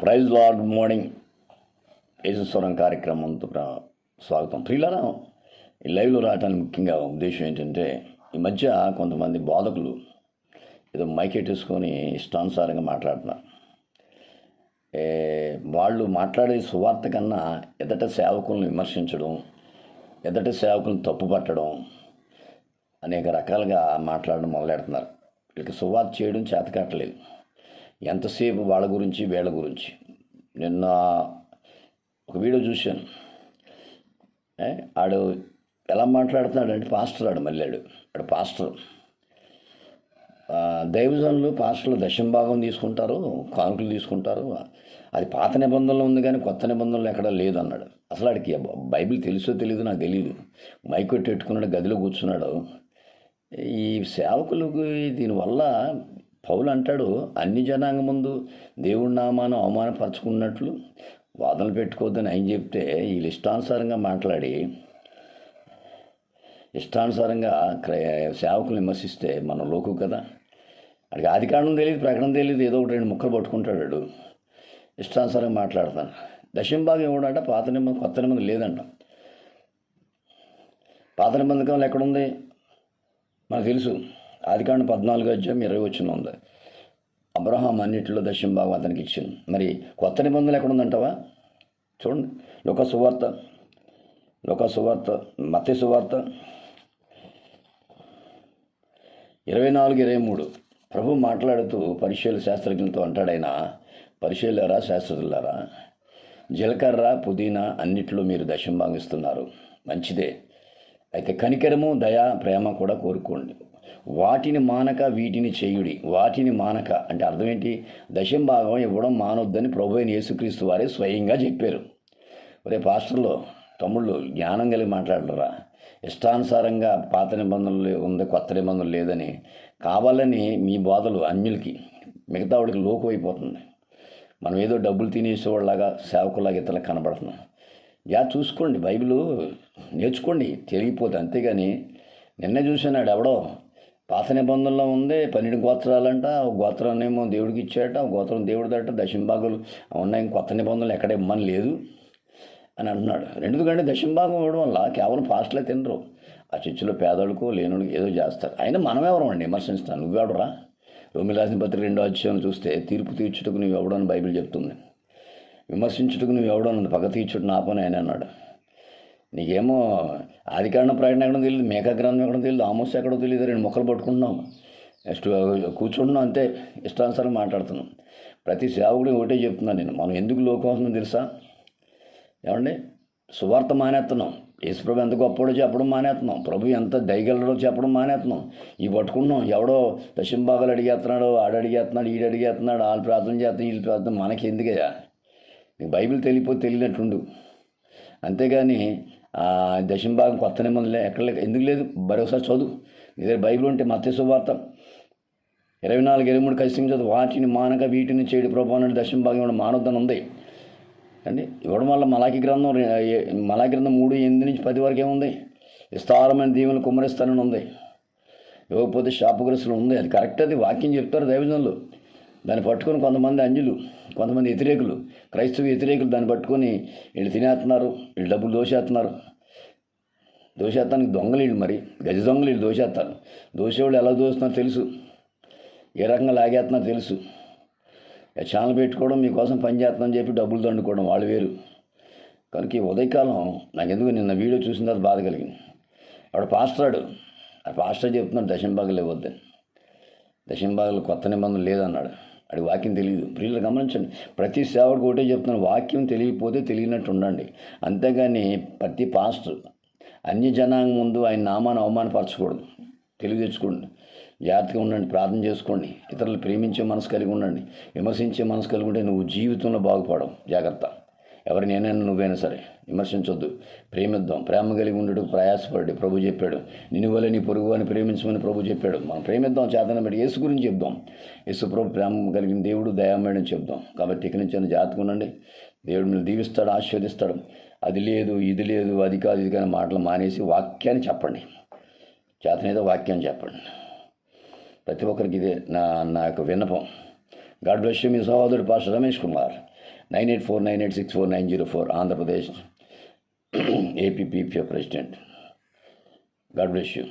Praise lord morning. యేసుస్వరం కార్యక్రమంతో స్వాగతం. ప్రియులారా ఈ లైవ్లో రావడానికి ముఖ్యంగా ఉద్దేశం ఏంటంటే ఈ మధ్య కొంతమంది బోధకులు ఏదో మైకెట్టేసుకొని ఇష్టానుసారంగా మాట్లాడుతున్నారు. వాళ్ళు మాట్లాడే సువార్త కన్నా ఎదట సేవకులను విమర్శించడం ఎదట సేవకులను తప్పుపట్టడం అనేక రకాలుగా మాట్లాడడం మొదలెడుతున్నారు. వీళ్ళకి సువార్త చేయడం చేతకట్టలేదు ఎంతసేపు వాళ్ళ గురించి వీళ్ళ గురించి? నిన్న ఒక వీడియో చూశాను. ఆడు ఎలా మాట్లాడుతున్నాడు అంటే పాస్టర్ ఆడు మళ్ళాడు. ఆడు పాస్టర్. దైవజనులు పాస్టర్లు దశంభాగం తీసుకుంటారు కానుకలు తీసుకుంటారు. అది పాత నిబంధనలో ఉంది కానీ కొత్త నిబంధనలు ఎక్కడ లేదన్నాడు అసలు ఆడికి బైబిల్ తెలుసో తెలియదు నాకు తెలియదు మైక్ పెట్టుకున్నాడు గదిలో కూర్చున్నాడు. ఈ సేవకులకు దీనివల్ల పౌలు అంటాడు అన్ని జనాంగ ముందు దేవుడి నామాను అవమానపరచుకున్నట్లు వాదనలు పెట్టుకోవద్దని ఆయన చెప్తే వీళ్ళు ఇష్టానుసారంగా మాట్లాడి ఇష్టానుసారంగా సేవకులు విమర్శిస్తే మన లోకు కదా. అడిగి అధికారం తెలియదు ప్రకటన తెలియదు ఏదో ఒకటి రెండు ముక్కలు పట్టుకుంటాడు వాడు. ఇష్టానుసారంగా మాట్లాడతాను దశంభాగం ఇవ్వడంట పాత నిబంధన కొత్త నిబంధన లేదంట. పాత నిబంధకంలో ఎక్కడుంది? మనకు తెలుసు. ఆదికాండ పద్నాలుగు అధ్యాయం ఇరవై వచ్చిన ఉంది. అబ్రహాం అన్నింటిలో దశంభాగం అతనికి ఇచ్చింది. మరి కొత్త నిబంధనలు ఎక్కడ ఉందంటావా? చూడండి. లోక సువార్త లోక సువార్త మత్య సువార్త ఇరవై నాలుగు ఇరవై మూడు. ప్రభు మాట్లాడుతూ పరిశీల శాస్త్రజ్ఞులతో అంటాడైనా పరిశీలరా శాస్త్రజ్ఞులారా? జీలకర్ర పుదీనా అన్నిట్లో మీరు దశం భాగిస్తున్నారు మంచిదే. అయితే కనికరము దయ ప్రేమ కూడా కోరుకోండి. వాటిని మానక వీటిని చేయుడి. వాటిని మానక అంటే అర్థం ఏంటి? దశం భాగం ఇవ్వడం మానొద్దని ప్రభు అయిన యేసుక్రీస్తు వారే స్వయంగా చెప్పారు. రే పాస్టర్లో తమ్ముళ్ళు జ్ఞానం కలిగి మాట్లాడరా ఇష్టానుసారంగా పాత నిబంధనలు ఉంది కొత్త నిబంధనలు లేదని. కావాలని మీ బోధలు అన్యులకి మిగతా వాడికి లోకు అయిపోతుంది మనం ఏదో డబ్బులు తినేసేవాళ్ళలాగా సేవకులాగా ఇతరులకు కనబడుతున్నాం. యా చూసుకోండి బైబిల్ నేర్చుకోండి తెలియపోతే అంతేగాని నిన్నే చూసానాడు ఎవడో పాత నిబంధనలో ఉంది పన్నెండు గోత్రాలంట ఒక గోత్రాన్నేమో దేవుడికి ఇచ్చాట ఒక గోత్రం దేవుడిదట దశంభాగులు ఉన్నాయి కొత్త నిబంధనలు ఎక్కడ ఇమ్మని లేదు అని అంటున్నాడు. ఎందుకంటే దశంభాగం ఇవ్వడం వల్ల కేవలం పాస్టలే తినరు. ఆ చర్చిలో పేదోళ్ళకు లేనుడికి ఏదో చేస్తారు. అయినా మనం ఎవరు అండి విమర్శిస్తాను నువ్వెవడరా? రోమి రాసిన పత్రిక రెండో అధ్యాయం చూస్తే తీర్పు తీర్చుటకు నువ్వు ఎవడని బైబిల్ చెప్తుంది. విమర్శించుటకు నువ్వు ఎవడని పగ తీర్చుడు నా పని ఆయన అన్నాడు. నీకేమో ఆదికారణ ప్రకటన ఎక్కడో తెలియదు మేకా గ్రంథం ఎక్కడో తెలియదు ఆమోస్ ఎక్కడో తెలియదు రెండు మొక్కలు పట్టుకుంటున్నాం. నెక్స్ట్ కూర్చుంటున్నాం అంతే ఇష్టానుసారం మాట్లాడుతున్నాం. ప్రతి సేవకుడు ఒకటే చెప్తున్నాను నేను మనం ఎందుకు లోకం అవుతుందో తెలుసా? ఏమండి? సువార్త మానేస్తున్నాం యేసుప్రభు ఎంత గొప్పడో చెప్పడం మానేస్తున్నాం ప్రభు ఎంత దయగలడో చెప్పడం మానేస్తున్నాం ఇవి పట్టుకుంటున్నాం. ఎవడో దశంభాగాలు అడిగేస్తున్నాడు ఆడు అడిగేస్తున్నాడు ఈడు అడిగేస్తున్నాడు వాళ్ళు ప్రార్థన చేస్తున్నాడు వీళ్ళు ప్రార్థన మనకి ఎందుకయ్యా నీకు బైబిల్ తెలియపోతే తెలియనట్టుండు. అంతేగాని ఆ దశంభాగం కొత్త నిబంధనలే ఎక్కడ ఎందుకు లేదు? మరొకసారి చదువు. నీ దగ్గర బైబిల్ ఉంటే మత్స్య శుభార్త ఇరవై నాలుగు ఇరవై మూడు ఖచ్చితంగా చదువు. వాటిని మానక వీటిని చేయడు ప్రభావం అన్నది దశంభాగం ఇవ్వడం మానవద్దని ఉంది. అండి ఇవ్వడం వల్ల మలాకి గ్రంథం రె- మలాకి గ్రంథం మూడు ఎనిమిది నుంచి పది వరకు ఏముంది? విస్తారమైన దీవులు కుమ్మరిస్తానని ఉంది. ఇవ్వకపోతే శాపగ్రస్తులు ఉంది. అది కరెక్ట్ అది వాక్యం చెప్తారు దైవజనులు. దాన్ని పట్టుకొని కొంతమంది అంజులు కొంతమంది వ్యతిరేకులు క్రైస్తవ వ్యతిరేకులు దాన్ని పట్టుకొని వీళ్ళు తినేస్తున్నారు వీళ్ళు డబ్బులు దోషేస్తున్నారు. దోషేత్తానికి దొంగలు వీళ్ళు మరి. గజ దొంగలు వీళ్ళు దోషేస్తారు. దోషేవాళ్ళు ఎలా దోస్తున్నారు తెలుసు. ఏ రకంగా లాగేస్తున్నారో తెలుసు. ఛానల్ పెట్టుకోవడం మీకోసం పనిచేస్తామని చెప్పి డబ్బులు దండుకోవడం వాళ్ళు వేరు. కనుక ఈ ఉదయకాలం నాకు ఎందుకు నిన్న వీడియో చూసిన తర్వాత బాధ కలిగింది. ఆవిడ పాస్టరాడు. ఆ పాస్టర్ చెప్తున్నాడు దశంభాగలు ఇవ్వద్దని దశంభాగలు కొత్త నిబంధనలు లేదన్నాడు. అది వాక్యం తెలియదు. ప్రియులు గమనించండి. ప్రతి సేవకు ఒకటే చెప్తున్నాను. వాక్యం తెలియకపోతే తెలియనట్టు ఉండండి. అంతేగాని ప్రతి పాస్టర్ అన్య జనాంగం ముందు ఆయన నామాన్ని అవమానపరచకూడదు. తెలివి తెచ్చుకోండి. జాగ్రత్తగా ఉండండి. ప్రార్థన చేసుకోండి. ఇతరులు ప్రేమించే మనసు కలిగి ఉండండి. విమర్శించే మనసు కలిగి ఉంటే నువ్వు జీవితంలో బాగుపడవు. జాగ్రత్త. ఎవరు నేనైనా నువ్వైనా సరే విమర్శించొద్దు. ప్రేమిద్దాం. ప్రేమ కలిగి ఉండటం ప్రయాసపడి ప్రభు చెప్పాడు నిన్ను వల్ల నీ పొరుగు అని ప్రేమించమని ప్రభు చెప్పాడు. మనం ప్రేమిద్దాం చేతన పెట్టి యేసు గురించి చెప్దాం. యేసు ప్రభు ప్రేమ కలిగిన దేవుడు దయామేయడం చెప్దాం. కాబట్టి ఇక నుంచి అయినా ఉండండి. దేవుడు మిమ్మల్ని దీవిస్తాడు ఆశీర్వదిస్తాడు. అది లేదు ఇది లేదు అది కాదు ఇది కానీ మాటలు మానేసి వాక్యాన్ని చెప్పండి. చేతనేదో వాక్యాన్ని చెప్పండి. ప్రతి ఒక్కరికి ఇదే నా నా యొక్క విన్నపం. గాడ్ బ్లెస్ యూ మీ సహోదరుడు pastor Ramesh Kumar. nine eight four nine eight six four nine zero four Andhra Pradesh APPF president God bless you